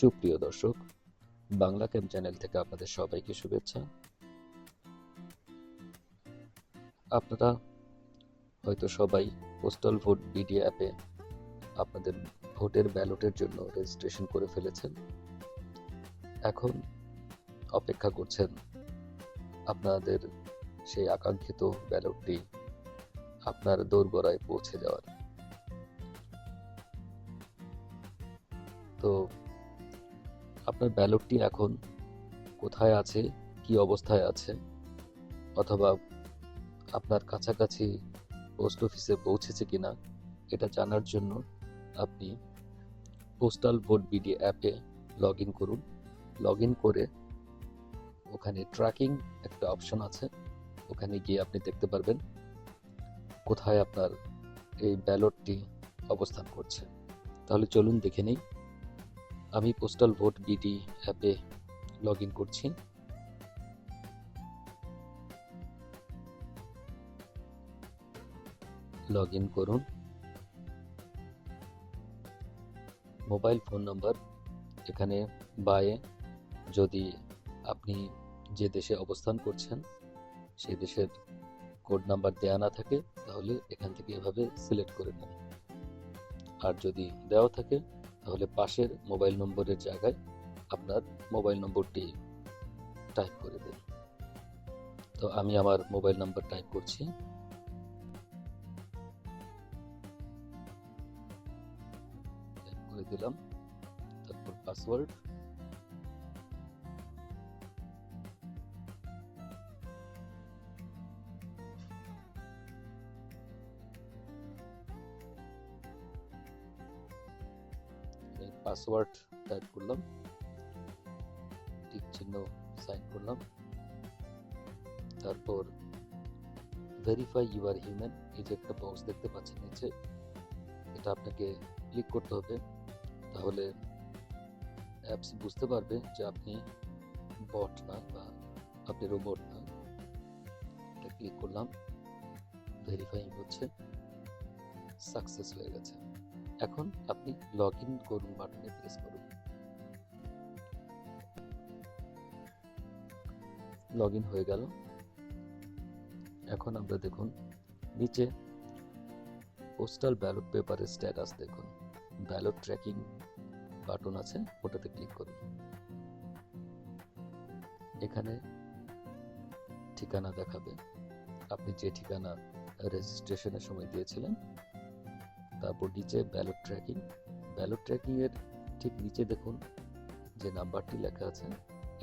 সুপ্রিয় দর্শক, Bangla camp channel থেকে আপনাদের সবাইকে শুভেচ্ছা। আপনারা হয়তো সবাই পোস্টাল ভোট বিডি অ্যাপে আপনাদের ভোটের ব্যালটের জন্য রেজিস্ট্রেশন করে ফেলেছেন। এখন অপেক্ষা করছেন আপনাদের সেই আকাঙ্ক্ষিত ব্যালটটি আপনার দোরগোড়ায় পৌঁছে যাওয়ার তো আপনার ব্যালটটি এখন কোথায় আছে, কি অবস্থায় আছে, অথবা আপনার কাছাকাছি পোস্ট অফিসে পৌঁছেছে কিনা, এটা জানার জন্য আপনি পোস্টাল ভোট বিডি অ্যাপে লগ ইন করুন। লগ ইন করে ওখানে ট্র্যাকিং একটা অপশন আছে, ওখানে গিয়ে আপনি দেখতে পারবেন কোথায় আপনার এই ব্যালটটি অবস্থান করছে। তাহলে চলুন দেখে নিই। আমি পোস্টাল ভোট বিডি অ্যাপে লগ ইন করছি। লগ ইন করুন। মোবাইল ফোন নাম্বার এখানে বায়ে যদি আপনি যে দেশে অবস্থান করছেন, সেই দেশের কোড নাম্বার দেয়া না থাকে, তাহলে এখান থেকে এভাবে সিলেক্ট করে নেন আর যদি দেওয়া থাকে তাহলে পাশের মোবাইল নম্বরের জায়গায় আপনার মোবাইল নম্বরটি টাইপ করে দিন। তো আমি আমার মোবাইল নম্বর টাইপ করছি। টাইপ করে দিলাম। তারপর পাসওয়ার্ড পাসওয়ার্ড টাইপ করলাম। টিক চিহ্ন সাইন করলাম। তারপর ভেরিফাই ইউ আর হিউম্যান এই যে একটা বক্স দেখতে পাচ্ছেন নিচে, এটা আপনাকে ক্লিক করতে হবে। তাহলে অ্যাপস বুঝতে পারবে যে আপনি বট না বা আপনি রোবট না। এটা ক্লিক করলাম। ভেরিফাইং হচ্ছে। সাকসেস হয়ে গেছে। এখন আপনি লগ ইন করুন বাটনে প্রেস করুন। লগ ইন হয়ে গেল। এখন আমরা দেখুন, নিচে পোস্টাল ব্যালট পেপারের স্ট্যাটাস দেখুন। ব্যালট ট্র্যাকিং বাটন আছে, ওটাতে ক্লিক করুন। এখানে ঠিকানা দেখাবে। আপনি যে ঠিকানা রেজিস্ট্রেশনের সময় দিয়েছিলেন তারপর নিচে ব্যালট ট্র্যাকিং ব্যালট ট্র্যাকিং এর ঠিক নিচে দেখুন যে নাম্বারটি লেখা আছে,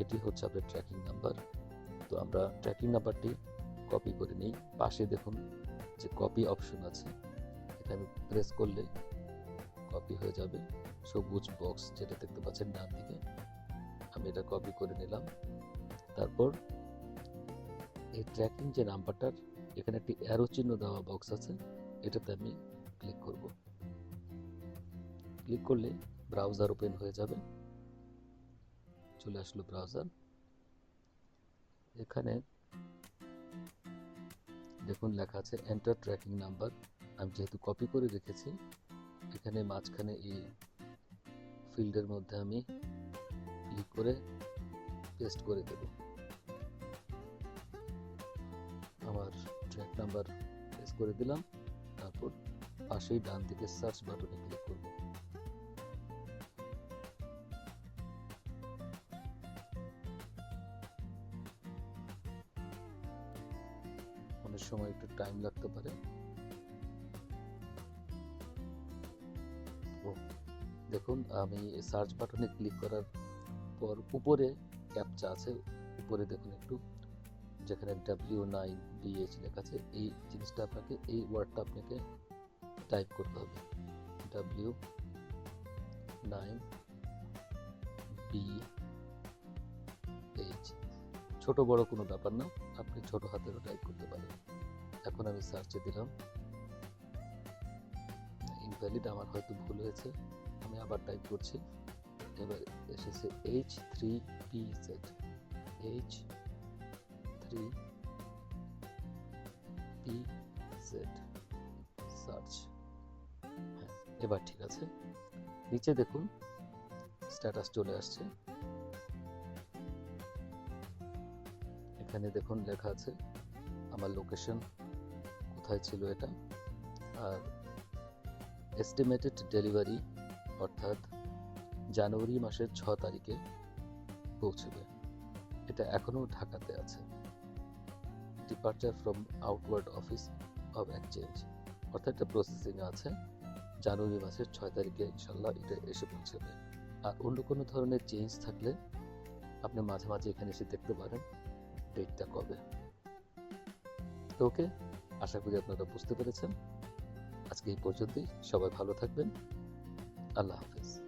এটি হচ্ছে আপনার ট্র্যাকিং নাম্বার তো আমরা ট্র্যাকিং নাম্বারটি কপি করে নিই। পাশে দেখুন যে কপি অপশন আছে। এটা আমি প্রেস করলে কপি হয়ে যাবে। সবুজ বক্স যেটা দেখতে পাচ্ছেন ডান দিকে। আমি এটা কপি করে নিলাম। তারপর এই ট্র্যাকিং যে নাম্বারটার এখানে একটি অ্যারো চিহ্ন দেওয়া বক্স আছে। এটাতে আমি ক্লিক করব। ক্লিক করলে ব্রাউজার ওপেন হয়ে যাবে। চলে আসলো ব্রাউজার এখানে দেখুন লেখা আছে এন্টার ট্র্যাকিং নাম্বার আমি যেহেতু কপি করে রেখেছি, এখানে মাঝখানে এই ফিল্ডের মধ্যে আমি ক্লিক করে পেস্ট করে দেব। আমার ট্র্যাক নাম্বার পেস্ট করে দিলাম, তারপর পাশেই ডান দিকে সার্চ বাটনে ক্লিক করব। অনেক সময় একটু টাইম লাগতে পারে। দেখুন, আমি সার্চ বাটনে ক্লিক করার পর উপরে ক্যাপচা আছে। উপরে দেখুন একটু, যেখানে ডাব্লিউ নাইন বিএইচ লেখা আছে। এই জিনিসটা আপনাকে, এই ওয়ার্ডটা আপনাকে টাইপ করতে হবে। ডাব্লিউ নাইন বি এইচ ছোট বড় কোনো ব্যাপার না, আপনি ছোট হাতেরও টাইপ করতে পারেন এখন আমি সার্চে দিলাম। ইনভ্যালিড আমার হয়তো ভুল হয়েছে। আমি আবার টাইপ করছি। এবার এসেছে H three P Z H three P Z search এবার ঠিক আছে। নিচে দেখুন স্ট্যাটাস চলে আসছে। এখানে দেখুন লেখা আছে, আমার লোকেশন কোথায় ছিল এটা? আর এস্টিমেটেড ডেলিভারি অর্থাৎ জানুয়ারি মাসের ছ তারিখে পৌঁছবে। এটা এখনও ঢাকাতে আছে। Departure from outward office of exchange অর্থাৎ এটা প্রসেসিং আছে। জানুয়ারি মাসের ছয় তারিখে ইনশাল্লাহ এটা এসে পৌঁছাবে। আর অন্য কোনো ধরনের চেঞ্জ থাকলে আপনি মাঝে মাঝে এখানে এসে দেখতে পারেন ডেটটা কবে। তো ওকে, আশা করি আপনারা বুঝতে পেরেছেন। আজকে এই পর্যন্তই। সবাই ভালো থাকবেন। আল্লাহ হাফেজ।